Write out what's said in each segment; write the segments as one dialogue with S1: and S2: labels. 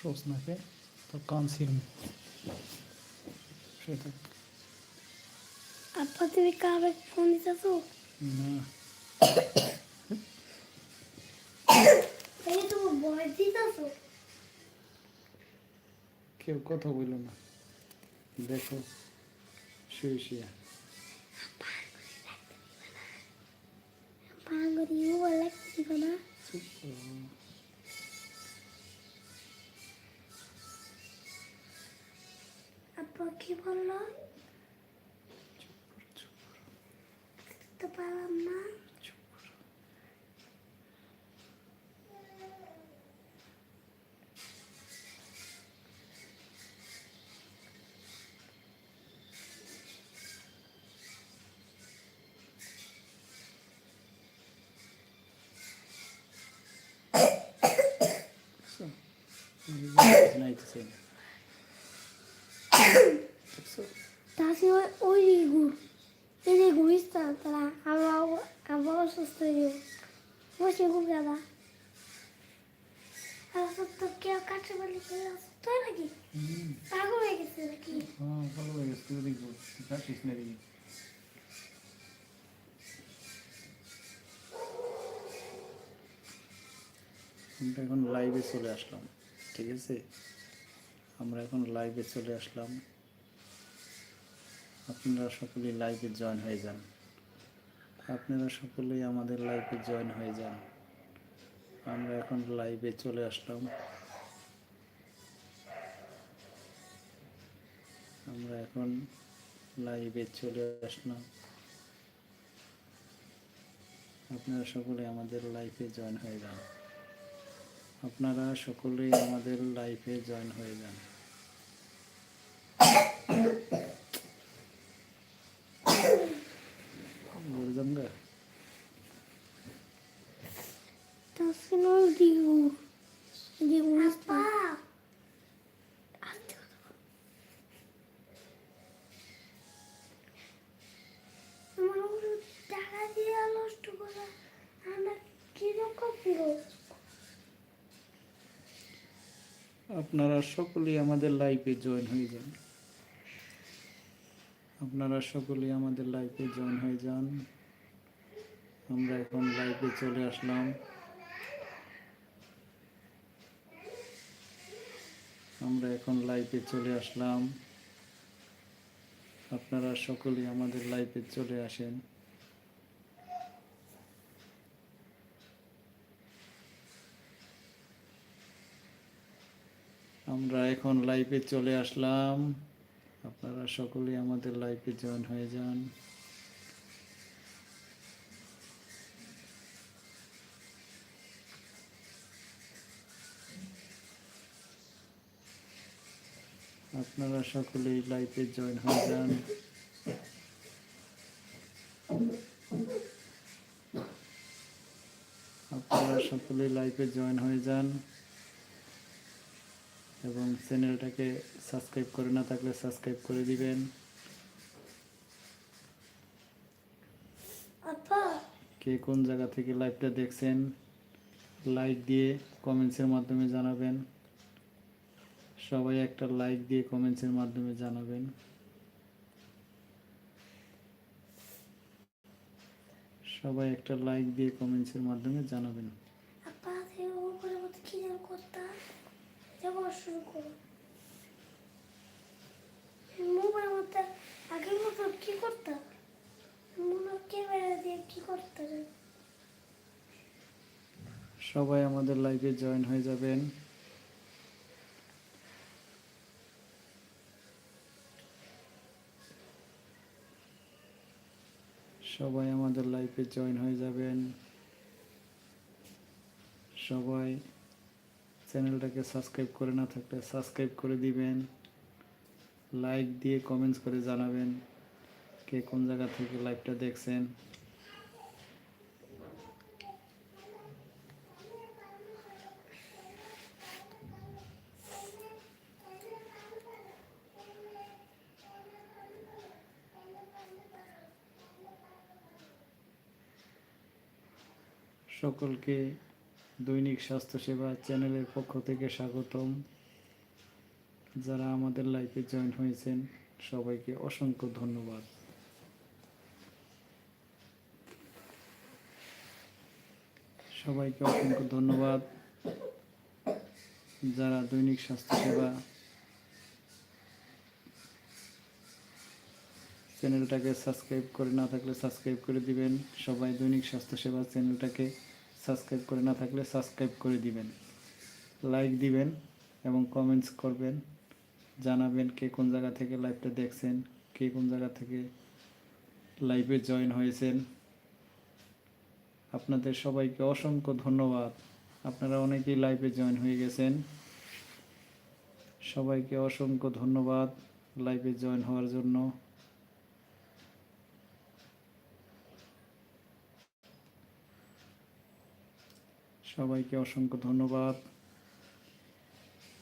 S1: সোসনাকে তো কানসির সেটা
S2: আপা তুমি কাবে ফোন দিতেছো
S1: না
S2: এই তুমি বয় দিতেছো
S1: কেউ কথা বলল না দেখো শুয়ে শুয়ে
S2: পাঙ্গরি মোবাইল লাগছে না কি বলল তো পারলাম না যাবা আর সত্য কেউ কাছে বলে হয় নাকি পাগল হয়ে গেছে নাকি?
S1: হ্যাঁ, ভালো হয়ে গেছে, তুই দেখব, তুই কাটিস না রে। আমরা এখন লাইভে চলে আসলাম ঠিক আছে? আমরা এখন লাইভে চলে আসলাম। আপনারা সকলেই লাইভে জয়েন হয়ে যান। আপনারা সকলেই আমাদের লাইভে জয়েন হয়ে যান। আমরা এখন লাইভে চলে আসলাম। আমরা এখন লাইভে চলে আসলাম। আপনারা সকলে আমাদের লাইফে জয়েন হয়ে যান। আপনারা সকলেই আমাদের লাইফে জয়েন হয়ে যান বলে যান গা?
S2: তাসি নল দিগু দিগু আপা আমার উপরে টাকা দিয়ে নষ্ট করা আমরা কীরকম ফিরত
S1: আপনারা সকলেই আমাদের লাইফে জয়েন হয়ে যান। আপনারা সকলেই আমাদের লাইফে জয়েন হয়ে যান। আমরা এখন লাইভে চলে আসলাম। আমরা এখন লাইভে চলে আসলাম। আপনারা সকলেই আমাদের লাইভে চলে আসেন। আমরা এখন লাইভে চলে আসলাম। আপনারা সকলেই আমাদের লাইভে জয়েন হয়ে যান। আপনারা সকলেই লাইভে জয়েন হয়ে যান। আপনারা সকলেই লাইভে জয়েন হয়ে যান। এবং চ্যানেলটাকে সাবস্ক্রাইব করে না থাকলে সাবস্ক্রাইব করে দিবেন। কে কোন জায়গা থেকে লাইভটা দেখছেন লাইক দিয়ে কমেন্টসের মাধ্যমে জানাবেন। সবাই একটা লাইক দিয়ে কমেন্টসের মাধ্যমে জানাবেন। সবাই একটা লাইক দিয়ে কমেন্টসের মাধ্যমে জানাবেন
S2: আপা সে উপরে মতো কি যেন করতাম যাব মোবাইল মতো আগের মতো কি মনে ক্যামেরা দিয়ে কি
S1: সবাই আমাদের লাইভে জয়েন হয়ে যাবেন। সবাই আমাদের লাইভে জয়েন হয়ে যাবেন। সবাই চ্যানেলটাকে সাবস্ক্রাইব করে না থাকলে সাবস্ক্রাইব করে দিবেন। লাইক দিয়ে কমেন্টস করে জানাবেন কে কোন জায়গা থেকে লাইভটা দেখছেন। সকলকে দৈনিক স্বাস্থ্যসেবা চ্যানেলের পক্ষ থেকে স্বাগতম। যারা আমাদের লাইফে জয়েন হয়েছেন, সবাইকে অসংখ্য ধন্যবাদ। সবাইকে অসংখ্য ধন্যবাদ। যারা দৈনিক স্বাস্থ্যসেবা চ্যানেলটাকে সাবস্ক্রাইব করে না থাকলে সাবস্ক্রাইব করে দিবেন। সবাই দৈনিক স্বাস্থ্যসেবা চ্যানেলটাকে সাবস্ক্রাইব করে না থাকলে সাবস্ক্রাইব করে দিবেন। লাইক দিবেন এবং কমেন্টস করবেন। জানাবেন কে কোন জায়গা থেকে লাইভটা দেখছেন, কে কোন জায়গা থেকে লাইভে জয়েন হয়েছেন। আপনাদের সবাইকে অসংখ্য ধন্যবাদ। আপনারা অনেকেই লাইভে জয়েন হয়ে গেছেন। সবাইকে অসংখ্য ধন্যবাদ লাইভে জয়েন হওয়ার জন্য। সবাইকে অসংখ্য ধন্যবাদ।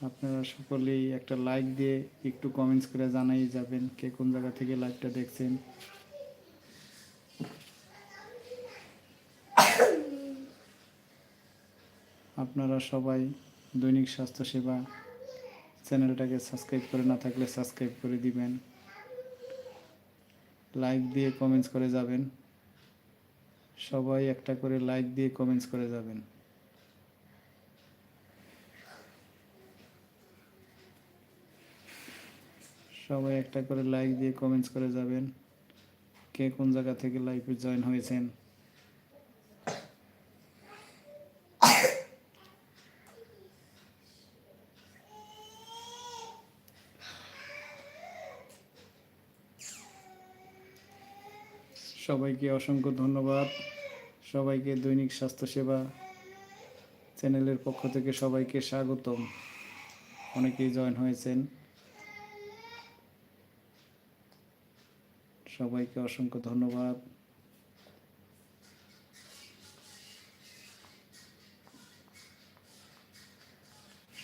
S1: আপনারা সকলেই একটা লাইক দিয়ে একটু কমেন্টস করে জানাই যাবেন কে কোন জায়গা থেকে লাইভটা দেখছেন। আপনারা সবাই দৈনিক স্বাস্থ্যসেবা চ্যানেলটাকে সাবস্ক্রাইব করে না থাকলে সাবস্ক্রাইব করে দিবেন। লাইক দিয়ে কমেন্টস করে যাবেন। সবাই একটা করে লাইক দিয়ে কমেন্টস করে যাবেন। সবাই একটা করে লাইক দিয়ে কমেন্টস করে যাবেন। কে কোন জায়গা থেকে লাইভে জয়েন হয়েছেন? সবাইকে অসংখ্য ধন্যবাদ। সবাইকে দৈনিক স্বাস্থ্যসেবা চ্যানেলের পক্ষ থেকে সবাইকে স্বাগতম। অনেকেই জয়েন হয়েছেন। সবাইকে অসংখ্য ধন্যবাদ।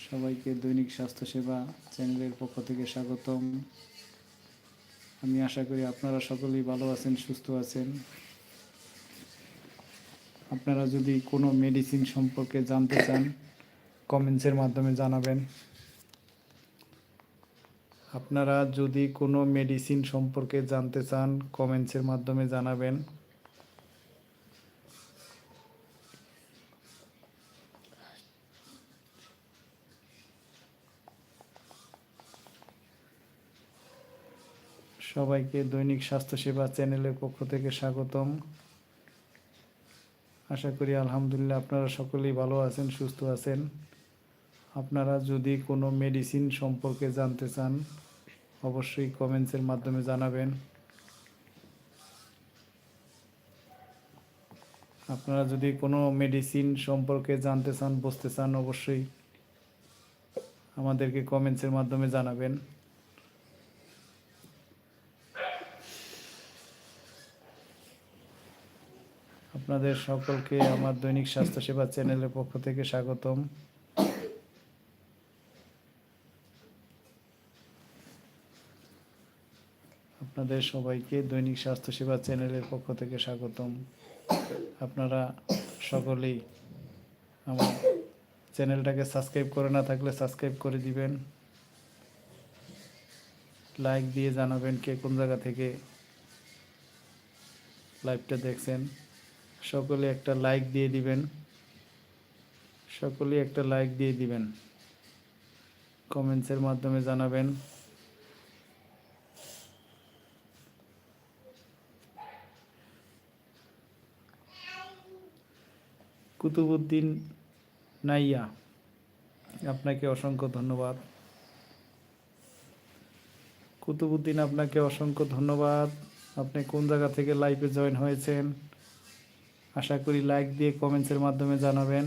S1: সবাইকে দৈনিক স্বাস্থ্যসেবা চ্যানেলের পক্ষ থেকে স্বাগতম। আমি আশা করি আপনারা সকলেই ভালো আছেন, সুস্থ আছেন। আপনারা যদি কোনো মেডিসিন সম্পর্কে জানতে চান কমেন্টসের মাধ্যমে জানাবেন। আপনারা যদি কোনো মেডিসিন সম্পর্কে জানতে চান কমেন্টসের মাধ্যমে জানাবেন। সবাইকে দৈনিক স্বাস্থ্যসেবা চ্যানেলের পক্ষ থেকে স্বাগতম। আশা করি আলহামদুলিল্লাহ আপনারা সকলেই ভালো আছেন, সুস্থ আছেন। আপনারা যদি কোনো মেডিসিন সম্পর্কে জানতে চান অবশ্যই কমেন্টসের মাধ্যমে জানাবেন। আপনারা যদি কোনো মেডিসিন সম্পর্কে জানতে চান, বুঝতে চান, অবশ্যই আমাদেরকে কমেন্টসের মাধ্যমে জানাবেন। আপনাদের সকলকে আমার দৈনিক স্বাস্থ্যসেবা চ্যানেলের পক্ষ থেকে স্বাগতম। আপনাদের সবাইকে দৈনিক স্বাস্থ্যসেবা চ্যানেলের পক্ষ থেকে স্বাগতম। আপনারা সকলেই আমার চ্যানেলটাকে সাবস্ক্রাইব করে না থাকলে সাবস্ক্রাইব করে দিবেন। লাইক দিয়ে জানাবেন কে কোন জায়গা থেকে লাইভটা দেখছেন। সকলে একটা লাইক দিয়ে দিবেন। সকলে একটা লাইক দিয়ে দিবেন। কমেন্টসের মাধ্যমে জানাবেন। কুতুবুদ্দিন নাইয়া, আপনাকে অসংখ্য ধন্যবাদ। কুতুবুদ্দিন, আপনাকে অসংখ্য ধন্যবাদ। আপনি কোন জায়গা থেকে লাইভে জয়েন হয়েছেন? আশা করি লাইক দিয়ে কমেন্টসের মাধ্যমে জানাবেন।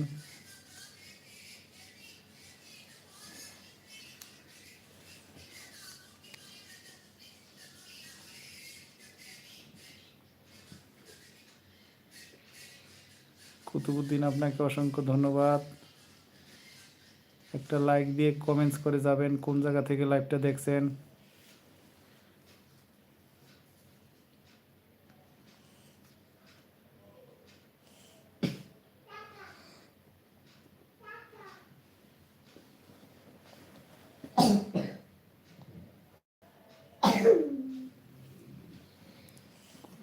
S1: কুতুবুদ্দিন, আপনাকে অসংখ্য ধন্যবাদ। একটা লাইক দিয়ে কমেন্টস করে যাবেন, কোন জায়গা থেকে লাইভটা দেখছেন।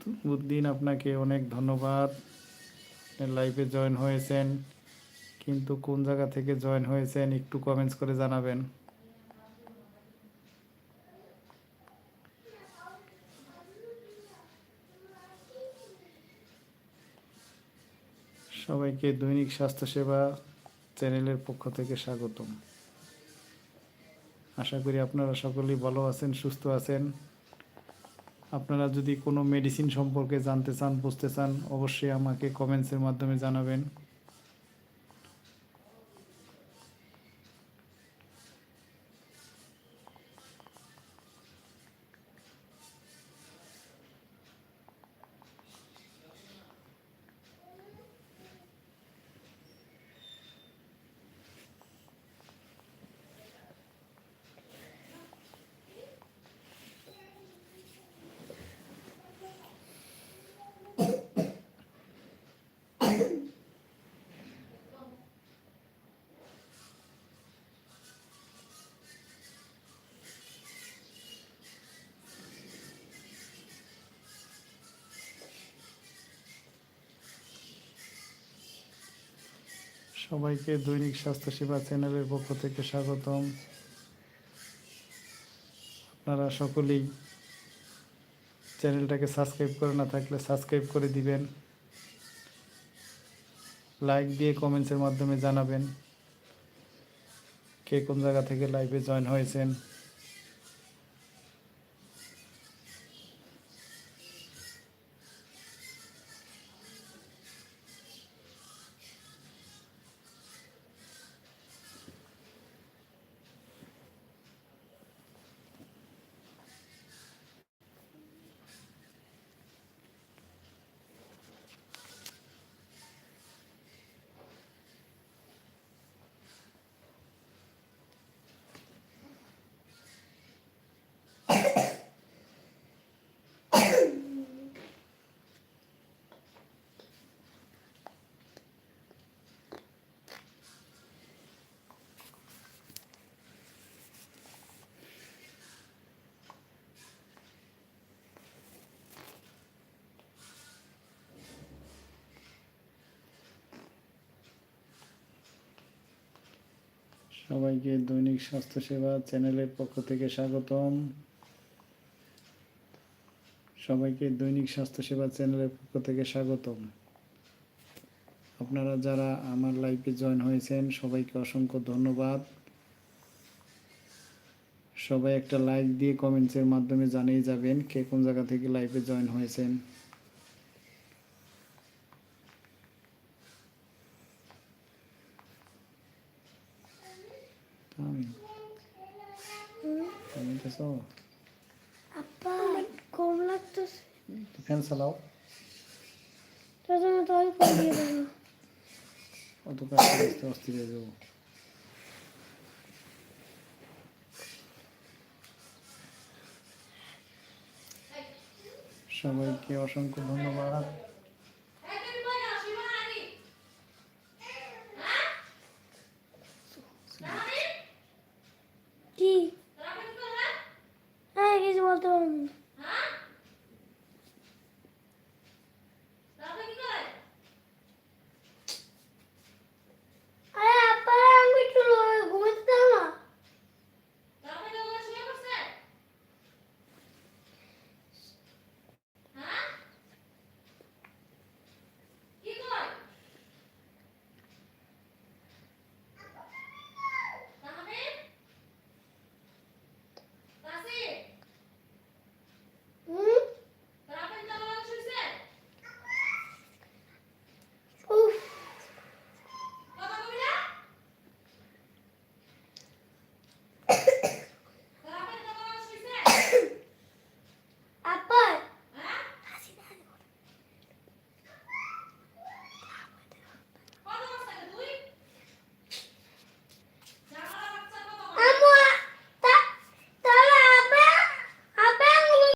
S1: কুতুবুদ্দিন, আপনাকে অনেক ধন্যবাদ। লাইভে জয়েন হয়েছেন, কিন্তু কোন জায়গা থেকে জয়েন হয়েছেন একটু কমেন্টস করে জানাবেন। সবাইকে দৈনিক স্বাস্থ্যসেবা চ্যানেলের পক্ষ থেকে স্বাগতম। আশা করি আপনারা সকলেই ভালো আছেন, সুস্থ আছেন। আপনারা যদি কোনো মেডিসিন সম্পর্কে জানতে চান বুঝতে চান অবশ্যই আমাকে কমেন্টসের মাধ্যমে জানাবেন। সবাইকে দৈনিক স্বাস্থ্যসেবা চ্যানেলের পক্ষ থেকে স্বাগতম। আপনারা সকলেই চ্যানেলটাকে সাবস্ক্রাইব করে না থাকলে সাবস্ক্রাইব করে দিবেন। লাইক দিয়ে কমেন্টসের মাধ্যমে জানাবেন কে কোন জায়গা থেকে লাইভে জয়েন হয়েছেন। সবাইকে দৈনিক স্বাস্থ্যসেবা চ্যানেলের পক্ষ থেকে স্বাগতম। সবাইকে দৈনিক স্বাস্থ্যসেবা চ্যানেলের পক্ষ থেকে স্বাগতম। আপনারা যারা আমার লাইফে জয়েন হয়েছেন, সবাইকে অসংখ্য ধন্যবাদ। সবাই একটা লাইক দিয়ে কমেন্টসের মাধ্যমে জানিয়ে যাবেন কে কোন জায়গা থেকে লাইভে জয়েন হয়েছেন। আমি আমি তো সব
S2: আপা গরম লাগতেছে
S1: ফ্যান চালাও
S2: তার জন্য তো অল্প দিয়ে দেবো
S1: অত কাজ করতে অস্থির হয়ে যাব সবাইকে অসংখ্য ধন্যবাদ